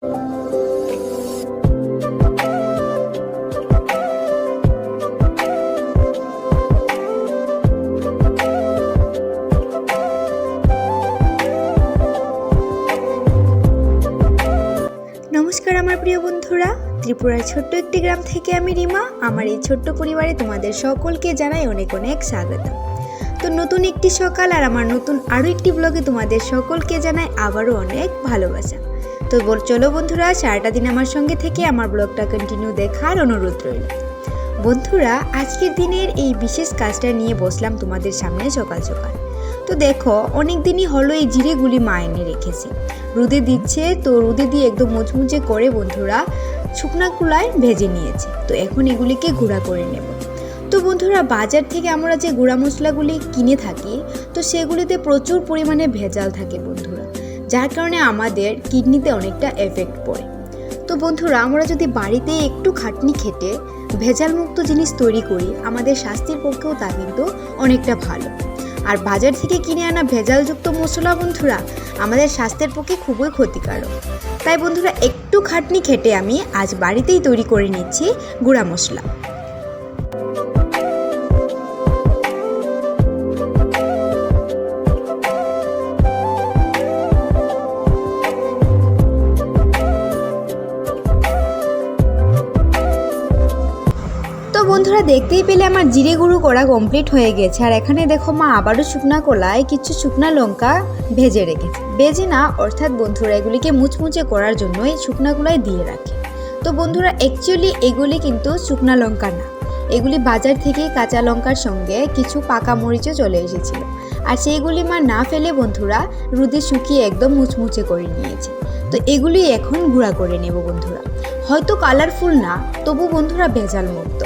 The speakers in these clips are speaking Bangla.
নমস্কার আমার প্রিয় বন্ধুরা। ত্রিপুরার ছোট্ট একটি গ্রাম থেকে আমি রিমা। আমার এই ছোট্ট পরিবারে তোমাদের সকলকে জানাই অনেক অনেক স্বাগত। তো নতুন একটি সকাল আর আমার নতুন আরও একটি ব্লগে তোমাদের সকলকে জানাই আবারও অনেক ভালোবাসা। তো বল, চলো বন্ধুরা, সারাটা দিন আমার সঙ্গে থেকে আমার ব্লগটা কন্টিনিউ দেখার অনুরোধ রইল। বন্ধুরা, আজকের দিনের এই বিশেষ কাজটা নিয়ে বসলাম তোমাদের সামনে সকাল সকাল। তো দেখো অনেক দিনই হলো এই জিরেগুলি মা এনে রেখেছে। রোদে দিচ্ছে, তো রোদে দিয়ে একদম মুচমুচে করে বন্ধুরা শুকনা কুলায় ভেজে নিয়েছে। তো এখন এগুলিকে গুঁড়া করে নেব। তো বন্ধুরা, বাজার থেকে আমরা যে গুঁড়া মশলাগুলি কিনে থাকি, তো সেগুলিতে প্রচুর পরিমাণে ভেজাল থাকে বন্ধুরা। যার কারণে আমাদের কিডনিতে অনেকটা এফেক্ট পড়ে। তো বন্ধুরা, আমরা যদি বাড়িতে একটু খাটনি খেটে ভেজালমুক্ত জিনিস তৈরি করি, আমাদের স্বাস্থ্যের পক্ষেও তা কিন্তু অনেকটা ভালো। আর বাজার থেকে কিনে আনা ভেজালযুক্ত মশলা বন্ধুরা, আমাদের স্বাস্থ্যের পক্ষে খুবই ক্ষতিকারক। তাই বন্ধুরা, একটু খাটনি খেটে আমি আজ বাড়িতেই তৈরি করে নিচ্ছি গুঁড়া মশলা। বন্ধুরা দেখতেই পেলে আমার জিরে গুঁড়ো করা কমপ্লিট হয়ে গেছে। আর এখানে দেখো মা আবারও শুকনা কলায় কিছু শুকনা লঙ্কা ভেজে রেখেছে। ভেজে না, অর্থাৎ বন্ধুরা এগুলিকে মুচমুচে করার জন্যই শুকনা কলায় দিয়ে রাখে। তো বন্ধুরা অ্যাকচুয়ালি এগুলি কিন্তু শুকনা লঙ্কা না। এগুলি বাজার থেকে কাঁচা লঙ্কার সঙ্গে কিছু পাকা মরিচও চলে এসেছিল। আর সেইগুলি মা না ফেলে বন্ধুরা, রুদে শুকিয়ে একদম মুচমুচে করে নিয়েছে। তো এগুলি এখন গুঁড়া করে নেব বন্ধুরা। হয়তো কালারফুল না, তবু বন্ধুরা ভেজাল মুক্ত।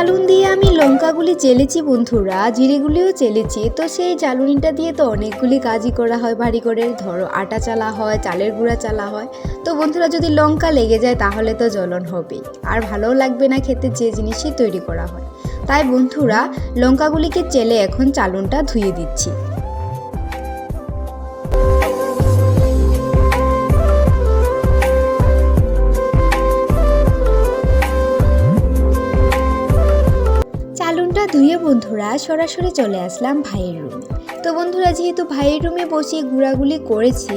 যে চালুন দিয়ে আমি লঙ্কাগুলি চেলেছি বন্ধুরা, জিরেগুলিও চেলেছি। তো সেই চালুনিটা দিয়ে তো অনেকগুলি কাজই করা হয়, ভারী করে। ধরো আটা চালা হয়, চালের গুঁড়া চালা হয়। তো বন্ধুরা, যদি লঙ্কা লেগে যায় তাহলে তো জ্বলন হবেই আর ভালোও লাগবে না খেতে যে জিনিসই তৈরি করা হয়। তাই বন্ধুরা, লঙ্কাগুলিকে চেলে এখন চালুনটা ধুয়ে দিচ্ছি। চালুনটা ধুয়ে বন্ধুরা সরাসরি চলে আসলাম ভাইয়ের রুমে তো বন্ধুরা, যেহেতু ভাইয়ের রুমে বসে গুঁড়াগুলি করেছে,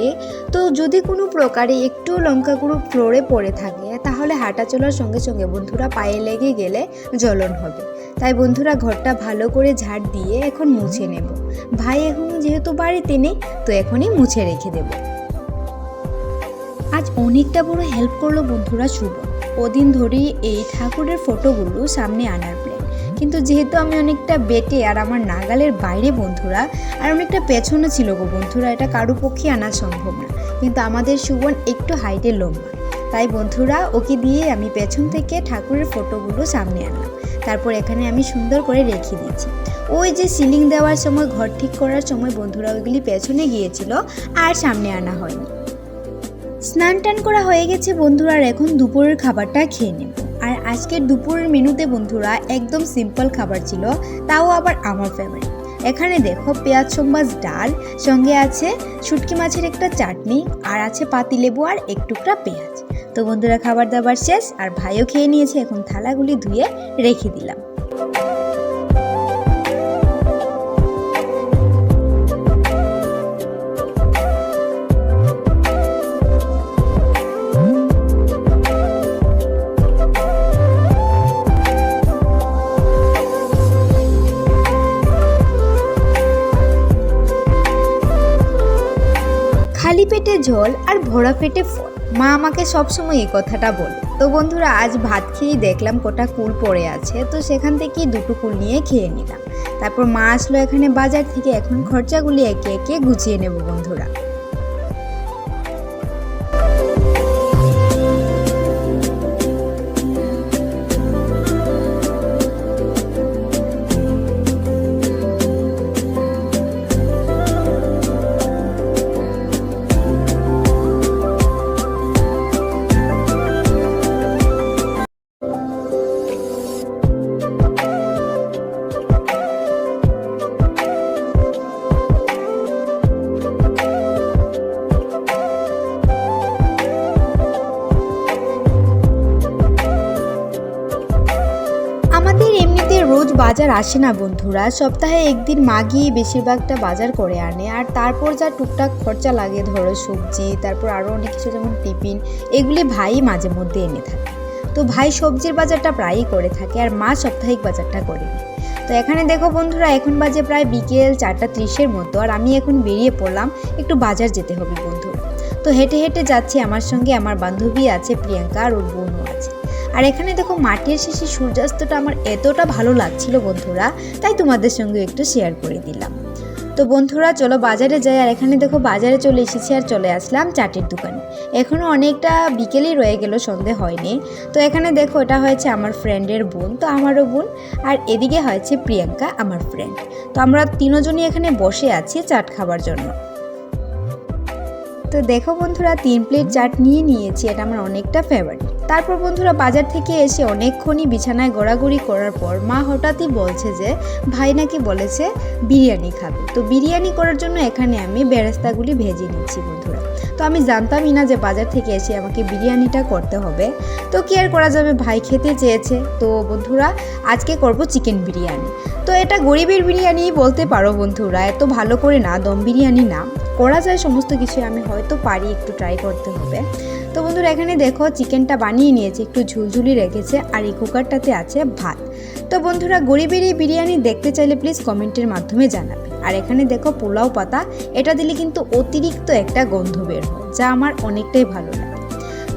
তো যদি কোনো প্রকারে একটু লঙ্কা গুঁড়ো ফ্লোরে পড়ে থাকে, তাহলে হাঁটা চলার সঙ্গে সঙ্গে বন্ধুরা পায়ে লেগে গেলে জ্বলন হবে। তাই বন্ধুরা ঘরটা ভালো করে ঝাড় দিয়ে এখন মুছে নেব। ভাই এখন যেহেতু বাড়িতে নেই, তো এখনই মুছে রেখে দেব। আজ অনেকটা বড় হেল্প করল বন্ধুরা শুভ। ওদিন ধরেই এই ঠাকুরের ফটোগুলো সামনে আনার প্ল্যান কিন্তু যেহেতু আমি অনেকটা বেটে আর আমার নাগালের বাইরে বন্ধুরা, আর অনেকটা পেছনে ছিল গো বন্ধুরা, এটা কারও পক্ষে আনা সম্ভব না। কিন্তু আমাদের সুবন একটু হাইটে লম্বা। তাই বন্ধুরা, ওকে দিয়ে আমি পেছন থেকে ঠাকুরের ফটোগুলো সামনে আনলাম। তারপর এখানে আমি সুন্দর করে রেখে দিয়েছি। ওই যে সিলিং দেওয়ার সময়, ঘর ঠিক করার সময় বন্ধুরা ওইগুলি পেছনে গিয়েছিল, আর সামনে আনা হয়নি। স্নান টান করা হয়ে গেছে বন্ধুরা, আর এখন দুপুরের খাবারটা খেয়ে নেব। আজকের দুপুরের মেনুতে বন্ধুরা একদম সিম্পল খাবার ছিল, তাও আবার আমার ফেভারিট এখানে দেখো পেঁয়াজ সম্বাস ডাল, সঙ্গে আছে শুটকি মাছের একটা চাটনি, আর আছে পাতি লেবু আর এক টুকরা পেঁয়াজ। তো বন্ধুরা খাবার দাবার শেষ, আর ভাইও খেয়ে নিয়েছে, এখন থালাগুলি ধুয়ে রেখে দিলাম। খালি পেটে জল আর ভরা পেটে ফল। মা আমাকে সবসময় এই কথাটা বলে। তো বন্ধুরা, আজ ভাত খেয়েই দেখলাম কোটা কুল পড়ে আছে। তো সেখান থেকেই দুটো কুল নিয়ে খেয়ে নিলাম। তারপর মা আসলো এখানে বাজার থেকে। এখন খরচাগুলি একে একে গুছিয়ে নেব বন্ধুরা। আমাদের এমনিতে রোজ বাজার আসে না বন্ধুরা। সপ্তাহে একদিন মা গিয়ে বেশিরভাগটা বাজার করে আনে, আর তারপর যা টুকটাক খরচা লাগে, ধরো সবজি, তারপর আরও অনেক কিছু যেমন টিফিন, এগুলি ভাই মাঝে মধ্যে এনে থাকে। তো ভাই সবজির বাজারটা প্রায়ই করে থাকে, আর মা সাপ্তাহিক বাজারটা করে তো এখানে দেখো বন্ধুরা, এখন বাজে প্রায় বিকেল চারটা ত্রিশের মতো, আর আমি এখন বেরিয়ে পড়লাম, একটু বাজার যেতে হবে বন্ধুরা। তো হেঁটে হেঁটে যাচ্ছি, আমার সঙ্গে আমার বান্ধবী আছে প্রিয়াঙ্কা, আর ওর বোনও আছে। আর এখানে দেখো মাটির শেষে সূর্যাস্তটা আমার এতটা ভালো লাগছিল বন্ধুরা, তাই তোমাদের সঙ্গে একটু শেয়ার করে দিলাম। তো বন্ধুরা, চলো বাজারে যাই, আর এখানে দেখো বাজারে চলে এসেছি আর চলে আসলাম চাটের দোকানে। এখনও অনেকটা বিকেলই রয়ে গেল, সন্ধে হয়নি। তো এখানে দেখো, এটা হয়েছে আমার ফ্রেন্ডের বোন, তো আমারও বোন, আর এদিকে হয়েছে প্রিয়াঙ্কা, আমার ফ্রেন্ড তো আমরা তিনজনই এখানে বসে আছি চাট খাবার জন্য। তো দেখো বন্ধুরা, তিন প্লেট চাট নিয়ে নিয়েছি, এটা আমার অনেকটা ফেভারিট তারপর বন্ধুরা, বাজার থেকে এসে অনেকক্ষণই বিছানায় গড়াগড়ি করার পর মা হঠাৎই বলছে যে, ভাই নাকি বলেছে বিরিয়ানি খাবে। তো বিরিয়ানি করার জন্য এখানে আমি বেরেস্তাগুলি ভেজে নিচ্ছি বন্ধুরা। তো আমি জানতামই না যে বাজার থেকে এসে আমাকে বিরিয়ানিটা করতে হবে। তো কি আর করা যাবে? ভাই খেতে চেয়েছে। তো বন্ধুরা, আজকে করব চিকেন বিরিয়ানি। তো এটা গরিবের বিরিয়ানি বলতে পারো বন্ধুরা, এত ভালো করে না, দম বিরিয়ানি না। করা যায়, সমস্ত কিছু আমি হয়তো পারি, একটু ট্রাই করতে হবে। তো বন্ধুরা, এখানে দেখো চিকেনটা বানিয়ে নিয়েছে, একটু ঝুলঝুলি রেখেছে, আর এই কুকারটাতে আছে ভাত। তো বন্ধুরা, গরিবের এই বিরিয়ানি দেখতে চাইলে প্লিজ কমেন্টের মাধ্যমে জানাবে। আর এখানে দেখো পোলাও পাতা, এটা দিলে কিন্তু অতিরিক্ত একটা গন্ধ বের হয়, যা আমার অনেকটাই ভালো লাগে।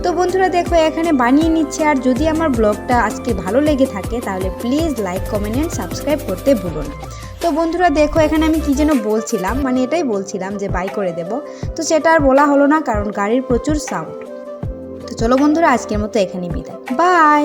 তো বন্ধুরা, দেখো এখানে বানিয়ে নিচ্ছে, আর যদি আমার ব্লগটা আজকে ভালো লেগে থাকে, তাহলে please like comment and subscribe করতে ভুলো না। তো বন্ধুরা দেখো, এখানে আমি কি যেন বলছিলাম মানে এটাই বলছিলাম যে বাই করে দেব। তো সেটা আর বলা হলো না, কারণ গাড়ির প্রচুর সাউন্ড তো চলো বন্ধুরা, আজকের মতো এখানেই বিদায়। বাই